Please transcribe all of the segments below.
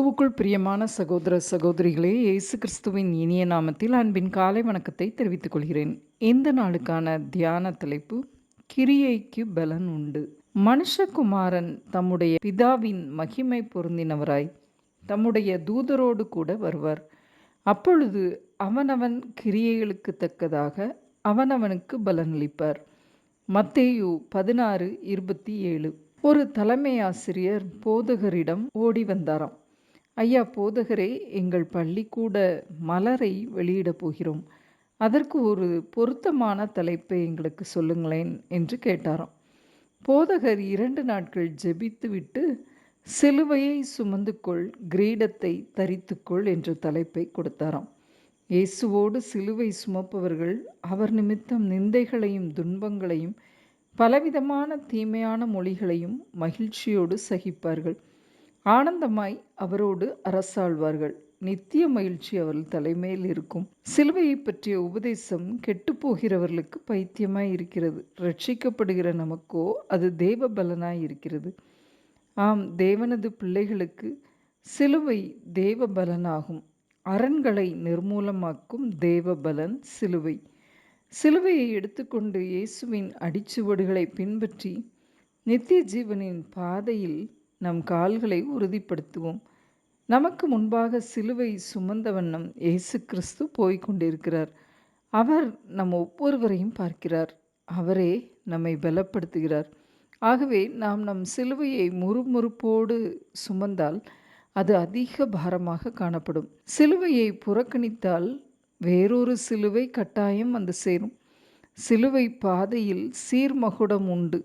கிறிஸ்துவுக்குள் பிரியமான சகோதர சகோதரிகளே இயேசு கிறிஸ்துவின் இனிய நாமத்தில் அன்பின் காலை வணக்கத்தை தெரிவித்துக் கொள்கிறேன். இந்த நாளுக்கான தியான தலைப்பு கிரியைக்கு பலன் உண்டு. மனுஷகுமாரன் தம்முடைய பிதாவின் மகிமை பொருந்தினவராய் தம்முடைய தூதரோடு கூட வருவார். அப்பொழுது அவனவன் கிரியைகளுக்கு தக்கதாக அவனவனுக்கு பலனளிப்பார். மத்தேயு பதினாறு இருபத்தி ஏழு. ஒரு தலைமை ஆசிரியர் போதகரிடம் ஓடி வந்தாராம். ஐயா போதகரே எங்கள் பள்ளிக்கூட மலரை வெளியிடப் போகிறோம். அதற்கு ஒரு பொருத்தமான தலைப்பை எங்களுக்கு சொல்லுங்களேன் என்று கேட்டாராம். போதகர் இரண்டு நாட்கள் ஜெபித்துவிட்டு சிலுவையை சுமந்து கொள் கிரீடத்தை தரித்துக்கொள் என்ற தலைப்பை கொடுத்தாராம். இயேசுவோடு சிலுவை சுமப்பவர்கள் அவர் நிமித்தம் நிந்தைகளையும் துன்பங்களையும் பலவிதமான தீமையான மொழிகளையும் மகிழ்ச்சியோடு சகிப்பார்கள். ஆனந்தமாய் அவரோடு அரசாழ்வார்கள். நித்திய மகிழ்ச்சி அவர்கள் தலைமையில் இருக்கும். சிலுவையை பற்றிய உபதேசம் கெட்டுப்போகிறவர்களுக்கு பைத்தியமாய் இருக்கிறது. ரட்சிக்கப்படுகிற நமக்கோ அது தேவ பலனாய் இருக்கிறது. ஆம் தேவனது பிள்ளைகளுக்கு சிலுவை தேவ பலனாகும் அரண்களை நிர்மூலமாக்கும் தேவ பலன் சிலுவை. சிலுவையை எடுத்துக்கொண்டு இயேசுவின் அடிச்சுவடுகளை பின்பற்றி நித்திய ஜீவனின் பாதையில் நம் கால்களை உறுதிப்படுத்துவோம். நமக்கு முன்பாக சிலுவை சுமந்த வண்ணம் இயேசு கிறிஸ்து போய்கொண்டிருக்கிறார் அவர் நம் ஒவ்வொருவரையும் பார்க்கிறார். அவரே நம்மை பலப்படுத்துகிறார். ஆகவே நாம் நம் சிலுவையை முறுமுறுப்போடு சுமந்தால் அது அதிக பாரமாக காணப்படும். சிலுவையை புறக்கணித்தால் வேறொரு சிலுவை கட்டாயம் வந்து சேரும். சிலுவை பாதையில் சீர்மகுடம் உண்டு.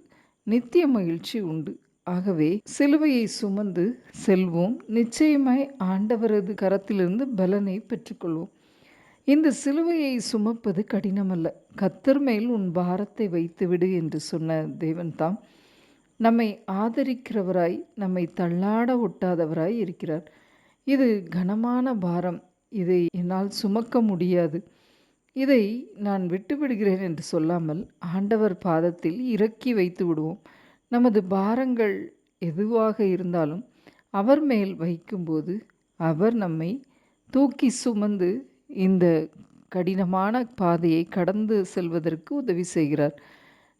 நித்திய மகிழ்ச்சி உண்டு. ஆகவே சிலுவையை சுமந்து செல்வோம். நிச்சயமாய் ஆண்டவரது கரத்திலிருந்து பலனை பெற்றுக்கொள்வோம். இந்த சிலுவையை சுமப்பது கடினமல்ல. கத்தர் மேல் உன் பாரத்தை வைத்துவிடு என்று சொன்ன தேவன்தாம் நம்மை ஆதரிக்கிறவராய் நம்மை தள்ளாட ஒட்டாதவராய் இருக்கிறார். இது கனமான பாரம். இதை என்னால் சுமக்க முடியாது. இதை நான் விட்டுவிடுகிறேன் என்று சொல்லாமல் ஆண்டவர் பாதத்தில் இறக்கி வைத்து விடுவோம் நமது பாரங்கள் எதுவாக இருந்தாலும் அவர் மேல் வைக்கும்போது அவர் நம்மை தூக்கி சுமந்து இந்த கடினமான பாதையை கடந்து செல்வதற்கு உதவி செய்கிறார்.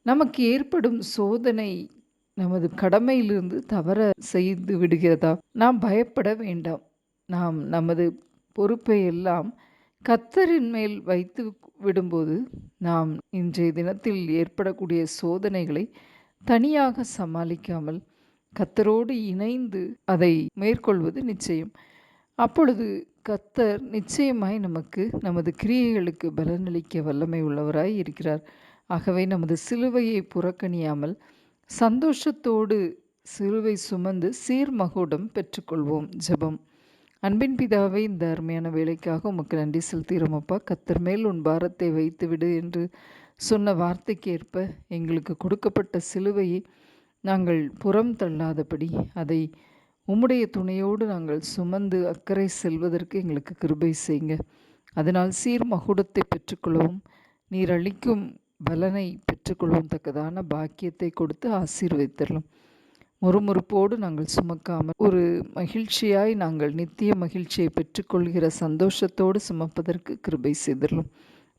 நமக்கு ஏற்படும் சோதனை நமது கடமையிலிருந்து தவற செய்து விடுகிறதா? நாம் பயப்பட வேண்டாம். நாம் நமது பொறுப்பை எல்லாம் கத்தரின் மேல் வைத்து விடும்போது நாம் இன்றைய தினத்தில் ஏற்படக்கூடிய சோதனைகளை தனியாக சமாளிக்காமல் கத்தரோடு இணைந்து அதை மேற்கொள்வது நிச்சயம். அப்பொழுது கத்தர் நிச்சயமாய் நமக்கு நமது கிரியைகளுக்கு பலனளிக்க வல்லமை உள்ளவராய் இருக்கிறார். ஆகவே நமது சிலுவையை புறக்கணியாமல் சந்தோஷத்தோடு சிலுவை சுமந்து சீர்மகுடம் பெற்றுக்கொள்வோம். ஜெபம். அன்பின் பிதாவை இந்த அருமையான வேலைக்காக உமக்கு நன்றி செலுத்துகிறோம் கத்தர் மேல் உன் பாரத்தை வைத்துவிடு என்று சொன்ன வார்த்தைக்கேற்ப எங்களுக்கு கொடுக்கப்பட்ட சிலுவையை நாங்கள் புறம் தள்ளாதபடி அதை உம்முடைய துணையோடு நாங்கள் சுமந்து அக்கறை செல்வதற்கு எங்களுக்கு கிருபை செய்யுங்க. அதனால் சீர் மகுடத்தை பெற்றுக்கொள்ளவும் நீர் அளிக்கும் பலனை பெற்றுக்கொள்ளவும் தக்கதான பாக்கியத்தை கொடுத்து ஆசீர்வதித்தரலாம். முறுமுறுப்போடு நாங்கள் சுமக்காமல் ஒரு மகிழ்ச்சியாய் நாங்கள் நித்திய மகிழ்ச்சியை பெற்றுக்கொள்கிற சந்தோஷத்தோடு சுமப்பதற்கு கிருபை செய்திடலாம்